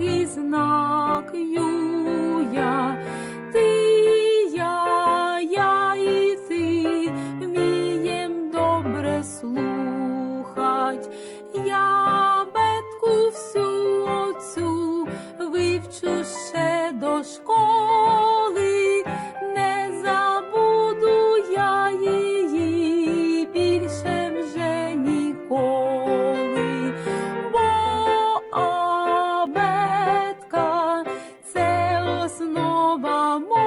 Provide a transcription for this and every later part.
який знак ти, я, я і ти вмієм добре слухать, я бетку всю оцю вивчу ще до школи. 什么？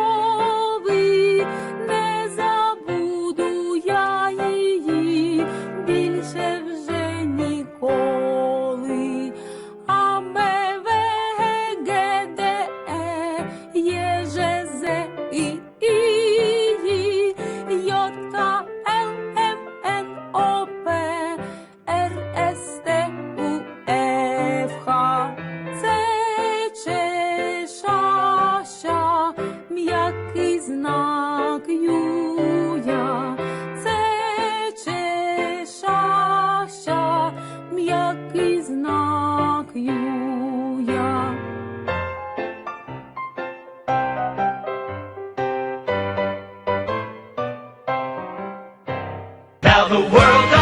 Now the world